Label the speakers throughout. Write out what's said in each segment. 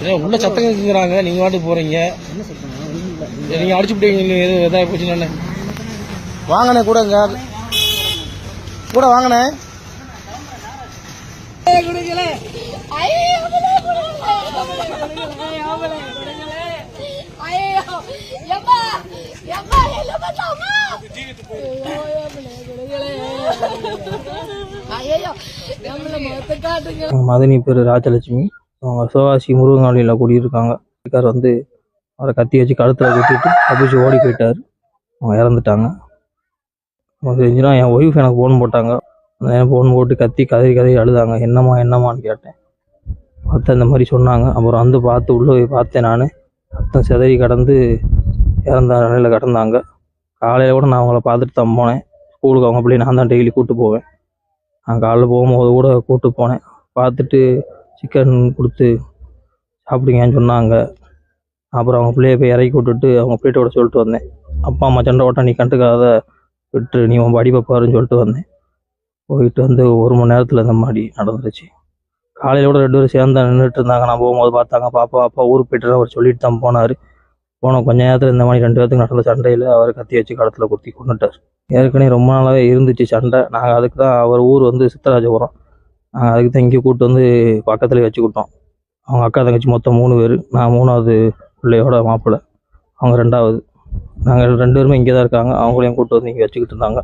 Speaker 1: ஏன்னா உள்ள சத்தம் கேட்குறாங்க நீங்க வாட்டு போறீங்க.
Speaker 2: என்ன சொல்றாங்க ஒண்ணும் இல்ல
Speaker 1: நீங்க அடிச்சு விட்டீங்க எதுவும் எதாவது போச்சுன்னு வாங்கண்ணே கூட இங்க. கூட வாங்கண்ணே
Speaker 3: மதனி பேர் ராஜலட்சுமி. அவங்க சிவகாசி முருகங்காலியில் குடியிருக்காங்க. வீட்டுக்கார் வந்து அவரை கத்தி வச்சு கழுத்தில் குத்திட்டு தப்பிச்சு ஓடி போயிட்டார். அவங்க இறந்துட்டாங்க. அவங்க தெரிஞ்சுனா என் ஒய்ஃப் எனக்கு ஃபோன் போட்டாங்க. என் ஃபோன் போட்டு கத்தி கதறி கதறி அழுதாங்க. என்னம்மா என்னம்மான்னு கேட்டேன். பார்த்து இந்த மாதிரி சொன்னாங்க. அப்புறம் வந்து பார்த்து உள்ளே போய் பார்த்தேன் நான். ரத்தம் சிதறி கடந்து இறந்த நிலையில் கிடந்தாங்க. காலையில் கூட நான் அவங்கள பார்த்துட்டு தான் போனேன். ஸ்கூலுக்கு அவங்க பிள்ளைய நான் தான் டெய்லி கூப்பிட்டு போவேன். நான் காலைல போகும்போது கூட கூப்பிட்டு போனேன். பார்த்துட்டு சிக்கன் கொடுத்து சாப்பிடுங்கன்னு சொன்னாங்க. அப்புறம் அவங்க பிள்ளைய போய் இறக்கி விட்டுட்டு அவங்க பிள்ளையோட சொல்லிட்டு வந்தேன். அப்பா அம்மா சண்டை ஓட்ட நீ கண்டுக்காத விட்டு நீ உன் படிப்பை பாருன்னு சொல்லிட்டு வந்தேன். போயிட்டு வந்து ஒரு மணி நேரத்தில் இந்த மாதிரி நடந்துருச்சு. காலையில் கூட ரெண்டு பேரும் சேர்ந்து நின்றுட்டு இருந்தாங்க. நான் போகும்போது பார்த்தாங்க பாப்பா அப்பா ஊருக்கு போயிட்டு அவர் சொல்லிட்டு தான் போனார். போன கொஞ்ச நேரத்தில் இந்த மாதிரி ரெண்டு பேர்த்துக்கு நடந்த சண்டையில் அவர் கத்தி வச்சு கடத்தில் குத்தி கொண்டுட்டார் ஏற்கனவே ரொம்ப நாளாகவே இருந்துச்சு சண்டை. நாங்கள் அதுக்கு தான் அவர் ஊர் வந்து சித்தராஜபுரம். அதுக்கு தான் இங்கே கூப்பிட்டு வந்து பக்கத்துலேயே வச்சுக்கிட்டோம் அவங்க அக்கா தங்கச்சி மொத்தம் மூணு பேர். நான் மூணாவது பிள்ளையோட மாப்பிள்ளை. அவங்க ரெண்டாவது. நாங்கள் ரெண்டு பேருமே இங்கே தான் இருக்காங்க. அவங்களையும் கூப்பிட்டு வந்து இங்கே வச்சுக்கிட்டு இருந்தாங்க.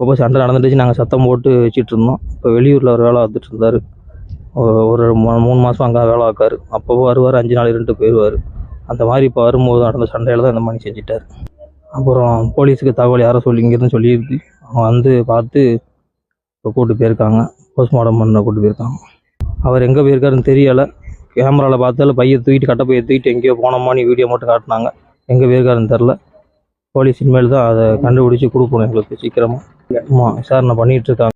Speaker 3: அப்போ சண்டை நடந்துட்டுச்சு நாங்கள் சத்தம் போட்டு வச்சுட்டு இருந்தோம். இப்போ வெளியூரில் ஒரு வேலை வந்துட்டு இருந்தார். ஒரு மூணு மாதம் அங்கே வேலை ஆக்கார் அப்போ வருவார். அஞ்சு நாள் ரெண்டு போயிடுவார் அந்த மாதிரி இப்போ வரும்போது நடந்த சண்டையில் தான் இந்த மாதிரி செஞ்சிட்டார். அப்புறம் போலீஸுக்கு தகவல் யாரோ சொல்லி இங்கேருந்து சொல்லியிருக்கு. அவன் வந்து பார்த்து இப்போ கூட்டு போயிருக்காங்க. போஸ்ட்மார்ட்டம் பண்ண கூட்டு போயிருக்காங்க. அவர் எங்கே போயிருக்காருன்னு தெரியலை. கேமராவில் பார்த்தால பையை தூக்கிட்டு கட்ட பையை தூக்கிட்டு எங்கேயோ போனோமான்னு வீடியோ மட்டும் காட்டினாங்க. எங்கே போயிருக்காருன்னு தெரில போலீஸ் இனிமேல் தான் அதை கண்டுபிடிச்சி கொடுக்கணும் எங்களுக்கு சீக்கிரமாக ஆமாம் விசாரணை பண்ணிகிட்ருக்காங்க